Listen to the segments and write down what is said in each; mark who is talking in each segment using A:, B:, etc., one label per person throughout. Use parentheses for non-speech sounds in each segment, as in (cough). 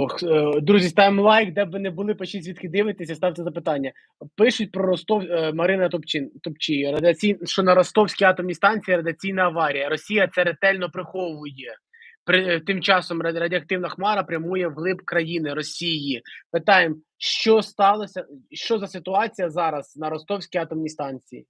A: Ох, е, друзі, ставимо лайк, де б ви не були, пишіть звідки дивитеся, ставте запитання. Пишуть про Ростов е, Марина Топчин, Топчі, радіацій... що на Ростовській атомній станції радіаційна аварія. Росія це ретельно приховує. При, е, тим часом раді- радіоактивна хмара прямує вглиб країни Росії. Питаємо, що сталося, що за ситуація зараз на Ростовській атомній станції?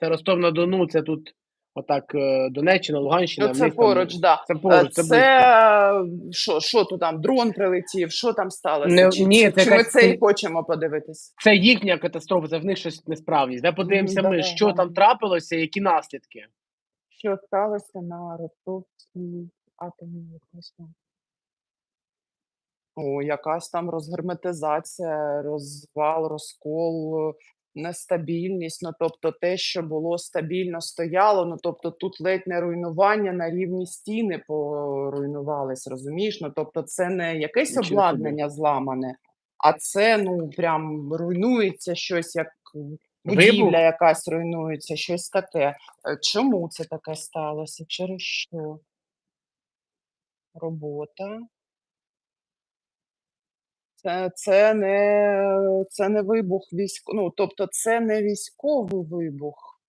A: Це Ростов на Дону, це тут отак е, Донеччина, Луганщина.
B: Ну, це
A: них там-
B: поруч, да.
A: Це поруч, це,
B: Це що, що тут там? Дрон прилетів, що там сталося?
A: Не-
B: чи,
A: ні, це
B: чи ми це і хочемо подивитись?
A: Це їхня катастрофа, це в них щось несправність. Де подивимося ми,
B: давай,
A: що
B: давай.
A: там трапилося, які наслідки.
B: Що сталося на Ростовській атомній станції? О, якась там розгерметизація, розвал, розкол, нестабільність. Ну, тобто те, що було стабільно стояло, ну тобто тут ледь не руйнування на рівні стіни поруйнувались, розумієш? Ну тобто це не якесь
A: Нічого собі.
B: обладнання зламане, а це ну прям руйнується щось, як
A: Вибух?
B: будівля якась руйнується, щось таке. Е, Чому це таке сталося? Через що? Робота. Це, це не, це не вибух військ... ну, тобто це не військовий вибух.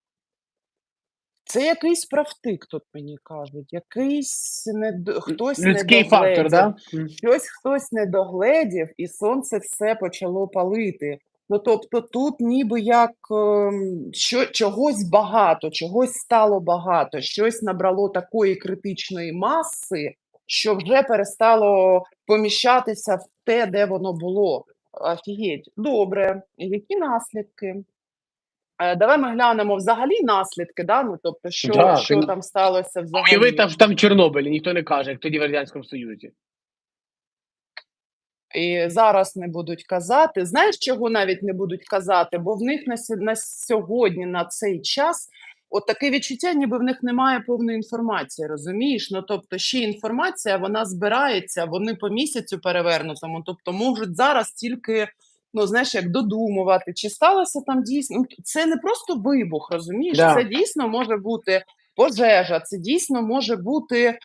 B: Це якийсь правтик, тут мені кажуть. Якийсь не, хтось
A: Людський
B: не
A: фактор, да?
B: Щось хтось не догледів, і сонце все почало палити. Ну, тобто тут ніби як ем, що, чогось багато, чогось стало багато, щось набрало такої критичної маси, що вже перестало поміщатися в те, де воно було. Офігеть. Добре. Які наслідки? Е, Давай ми глянемо взагалі наслідки, да? ну, тобто, що,
A: Да,
B: що
A: ти-
B: там сталося взагалі.
A: Уяви там, що там Чорнобиль, ніхто не каже, як тоді в Радянському Союзі.
B: І зараз не будуть казати. Знаєш, чого навіть не будуть казати? Бо в них на, на сьогодні, на цей час, от таке відчуття, ніби в них немає повної інформації, розумієш? Ну тобто, ще інформація вона збирається, вони по місяцю перевернутому. Тобто, можуть зараз тільки. Ну, знаєш, як додумувати, чи сталося там дійсно. Ну, це не просто вибух, розумієш?
A: Да.
B: Це дійсно може бути пожежа, це дійсно може бути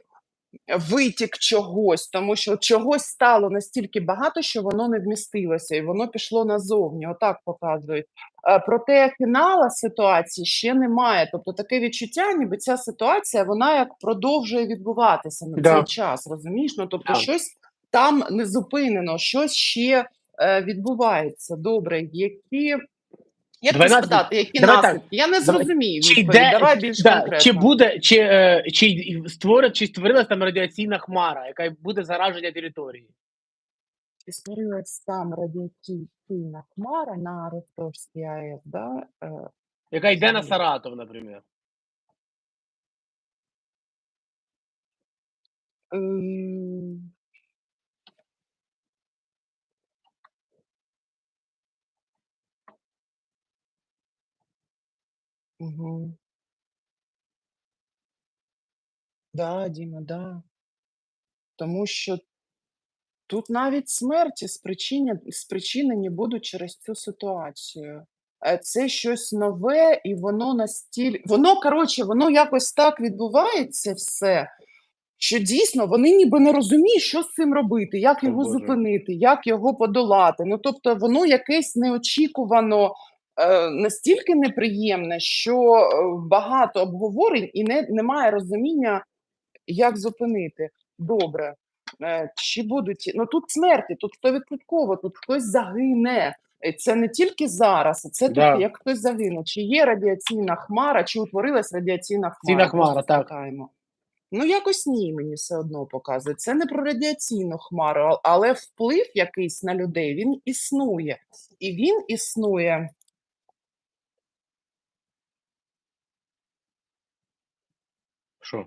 B: витік чогось, тому що чогось стало настільки багато, що воно не вмістилося, і воно пішло назовні. Отак показують. Е, Проте фінала ситуації ще немає. Тобто таке відчуття, ніби ця ситуація вона як продовжує відбуватися на
A: Да.
B: цей час. Розумієш? Ну тобто,
A: Да.
B: щось там не зупинено, щось ще е, відбувається. Добре, які. Як
A: Давай
B: спитати, які
A: Давай так.
B: наслідки? Я не зрозумію.
A: Чи йде-
B: Давай більш
A: Да,
B: конкретно.
A: чи буде, чи, е, чи, створить, чи створилась там радіаційна хмара, яка буде зараження території?
B: Чи створилась там радіаційна хмара на Ростовській АЕС, да? е,
A: Яка йде на Саратов, наприклад.
B: Мгм. Да, Діма, да. Тому що тут навіть смерті спричинені будуть через цю ситуацію. Е, Це щось нове, і воно настільки. Воно, коротше, воно якось так відбувається все, що дійсно вони ніби не розуміють, що з цим робити, як
A: О,
B: його
A: Боже.
B: зупинити, як його подолати. Ну, тобто, воно якесь неочікувано. е, Настільки неприємне, що е, багато обговорень і не, немає розуміння, як зупинити. Добре. Е, Чи будуть ну тут смерті, тут стовідсотково, тут хтось загине. Е, Це не тільки зараз, це
A: Да.
B: тут як хтось загине. Чи є радіаційна хмара, чи утворилась радіаційна хмара?
A: Ціна хмара, так.
B: спитаємо. Ну, якось ні, мені все одно показує. Це не про радіаційну хмару, але вплив якийсь на людей він існує. І він існує.
A: Що?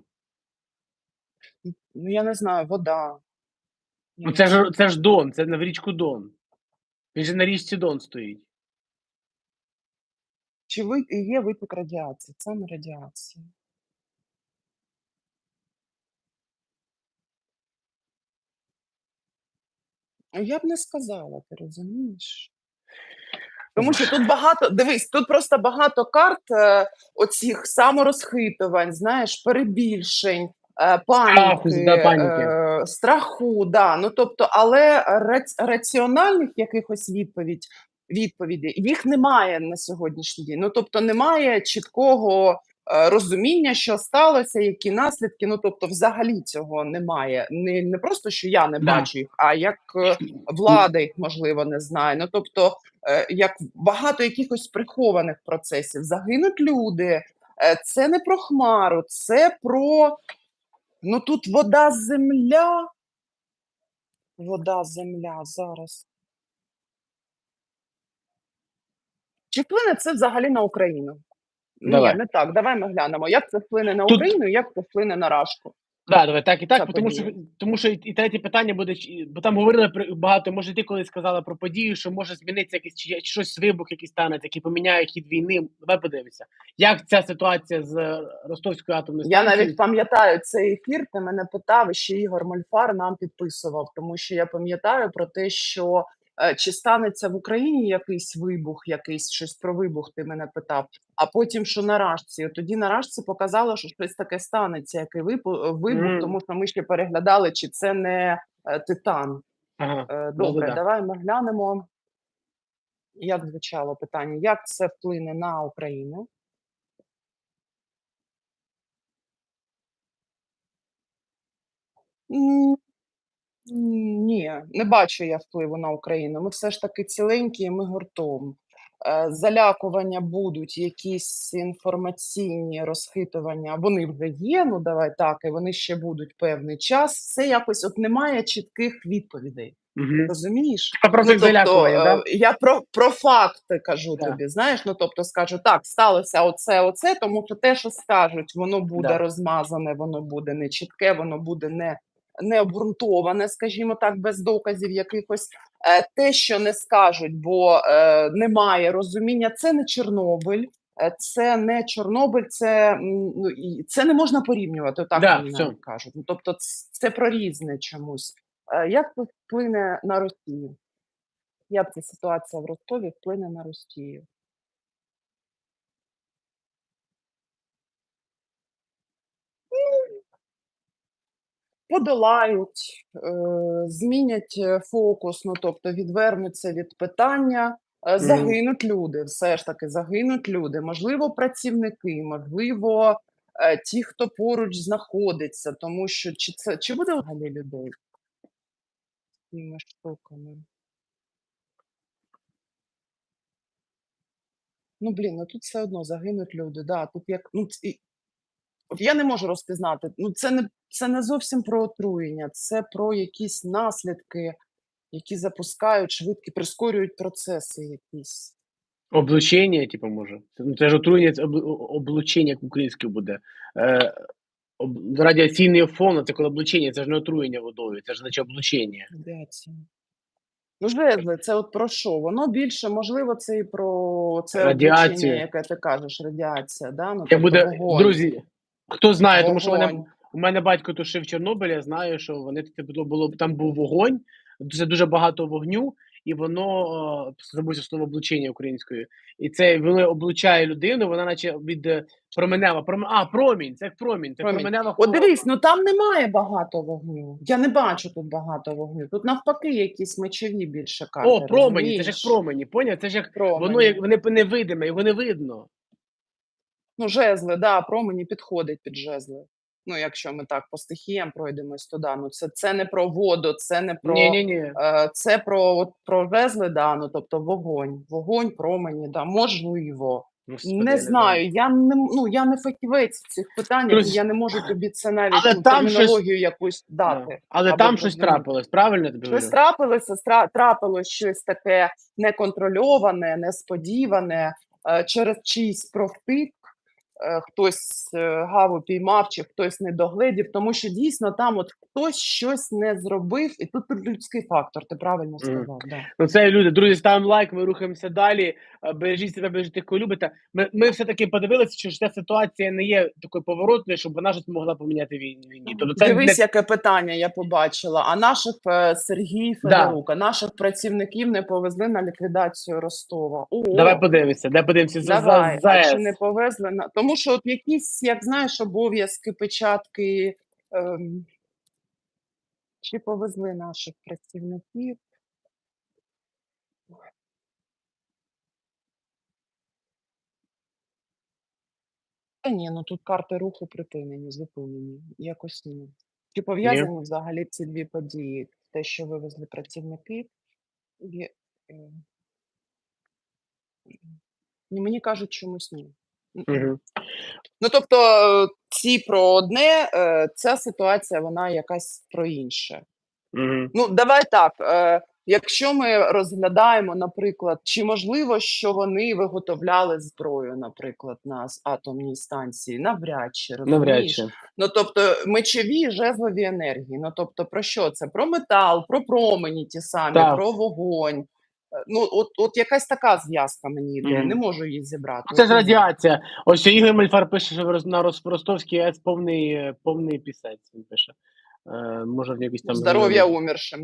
B: Ну, я не знаю, вода.
A: Ну це ж це ж Дон, це на в річку Дон. Він же на річці Дон стоїть.
B: Чи ви є витік радіації? Це не радіація. Я б не сказала, ти розумієш? Тому що тут багато, дивись, тут просто багато карт е, оцих саморозхитувань, знаєш, перебільшень, паніки,
A: да, паніки.
B: е, страху, да. Ну тобто, але раціональних якихось відповідь, відповідей їх немає на сьогоднішній день. Ну тобто, немає чіткого е, розуміння, що сталося, які наслідки. Ну тобто, взагалі цього немає. Не, не просто що я не бачу їх, а як е, влада їх можливо не знає. Ну тобто, е, як багато якихось прихованих процесів. Загинуть люди. Е, Це не про хмару, це про ну тут вода, земля. Вода, земля зараз. Чи вплине це взагалі на Україну?
A: Давай.
B: Ні, не так. Давай ми глянемо, як це вплине на
A: Тут-
B: Україну, і як це вплине на Рашку.
A: Да, давай так і
B: Ця
A: так, тому що тому що і, і третє питання буде, бо там говорили про багато. Може, ти коли сказала про подію, що може змінитися якийсь чи щось вибух, який станеться, який поміняє хід війни. Давай подивимося, як ця ситуація з Ростовською атомною
B: Я навіть пам'ятаю цей ефір. Ти мене питав, і ще Ігор Мольфар нам підписував, тому що я пам'ятаю про те, що чи станеться в Україні якийсь вибух, якийсь щось про вибух. Ти мене питав. А потім що на Рашці. От Тоді на Рашці показало, що щось таке станеться, який випу- вибух,
A: Мгм.
B: тому що ми ще переглядали, чи це не е, титан.
A: Ага.
B: Е, Добре,
A: Да-да-да.
B: давай ми глянемо. Як звучало питання, як це вплине на Україну? Ні, не бачу я впливу на Україну. Ми все ж таки ціленькі, і ми гуртом. Е, Залякування будуть, якісь інформаційні розхитування, вони вже є, ну давай так, і вони ще будуть певний час. Все якось от немає чітких відповідей.
A: Угу.
B: Розумієш?
A: А як залякування,
B: е,
A: да?
B: я про, про факти кажу
A: Да.
B: тобі. Знаєш, ну тобто скажу, так, сталося оце, оце, тому що те, що скажуть, воно буде
A: Да.
B: розмазане, воно буде нечітке, воно буде не, не обґрунтоване, скажімо так, без доказів якихось. Е, те, що не скажуть, бо е, немає розуміння, це не Чорнобиль. е, Це не Чорнобиль, це, ну, це не можна порівнювати, так
A: Да,
B: навіть кажуть. Ну, тобто, це про різне чомусь. Як це вплине на Росію? Як ця ситуація в Ростові вплине на Росію? Подолають, е, змінять е, фокус, ну тобто відвернуться від питання. Е, Загинуть люди, все ж таки загинуть люди. Можливо, працівники, можливо, ті, хто поруч знаходиться, тому що чи це чи буде взагалі людей з цими штуками? Ну, блін, ну тут все одно загинуть люди. Да, тут як, ну, і, от я не можу розпізнати. Ну, це не, це не зовсім про отруєння, це про якісь наслідки, які запускають швидкі, прискорюють процеси якісь.
A: Облучення, типу, може. Це, ну, це ж отруєння, це об- облучення, як українською буде. Е, об, радіаційний фон, це коли облучення, це ж не отруєння водою, це ж значить облучення.
B: Радіація. Ну, жезли, це от про що? Воно більше, можливо, це і про це облучення, яке ти кажеш, радіація. Да? Ну, тобто
A: буде,
B: вогонь,
A: друзі, хто знає, тому що мене, у мене батько тушив в Чорнобилі, я знаю, що вони типу, було, було там був вогонь, дуже дуже багато вогню, і воно е, забувся слово облучення українською. І це воно облучає людину, вона наче від е, променева. Пром... А, промінь, це як промінь, це
B: Промінь.
A: променева
B: От дивись, ну там немає багато вогню. Я не бачу тут багато вогню. Тут навпаки якісь мечові більше карти.
A: О, промені, це ж як промені, поняв? Це ж як
B: Промені.
A: воно як вони невидиме, його не видно.
B: Ну, жезли, да, промені підходить під жезли. Ну, якщо ми так по стихіям пройдемось туди. Ну, це, це не про воду, це не про.
A: Ні, ні, ні.
B: Е, Це про, от, про жезли, да, ну, тобто вогонь. Вогонь, промені, да, можливо. не знаю, я не, м- ну, я не фахівець в цих питаннях, і я не можу тобі це (laughs) навіть
A: але
B: ну,
A: там щось-
B: термінологію якусь дати.
A: Але
B: або
A: там щось трапилось, правильно я тобі
B: Щось
A: говорю?
B: трапилося, стра- трапилось щось таке неконтрольоване, несподіване, е, через чийсь профтик, е, хтось е, гаву піймав, чи хтось не догледів, тому що дійсно там от хтось щось не зробив, і тут людський фактор, ти правильно сказав. Да.
A: Ну це люди, друзі, ставимо лайк, ми рухаємося далі. Е, Бережіть себе, бережіть тих, кого любите. Ми, ми все-таки подивилися, що ж ця ситуація не є такою поворотною, щоб вона щось могла поміняти війні. війні. Тобто це
B: Дивись,
A: не...
B: яке питання я побачила. А наших е, Сергій
A: Да.
B: Федорука, наших працівників не повезли на ліквідацію Ростова. О,
A: Давай подивимося, де подивимося за,
B: Давай,
A: за,
B: а
A: ЗАЕС.
B: чи не повезли на тому, що от якісь, як знаєш, обов'язки, печатки Ем, чи повезли наших працівників? Та ні, ну тут карти руху припинені, зупинені. Якось ні. Чи пов'язані взагалі ці дві події? Те, що вивезли працівників, і, е, ну, мені кажуть, чомусь ні.
A: Угу.
B: Ну, тобто, е, ці про одне, е, ця ситуація, вона якась про інше.
A: Угу.
B: Ну, давай так. Е, якщо ми розглядаємо, наприклад, чи можливо, що вони виготовляли зброю, наприклад, на атомній станції, навряд чи
A: Навряд чи.
B: Ну, тобто, мечові жезлові енергії. Ну, тобто, про що це? Про метал, про промені ті самі,
A: Так.
B: про вогонь. Е, Ну, от, от якась така зв'язка мені йде,
A: Мгм.
B: не можу її зібрати.
A: Це ж радіація. Ось Ігор Мельфар пише, що на Рос- Ростовській АЕС повний, повний пісець. Він пише. Е, може, в якийсь там
B: Здоров'я умершим.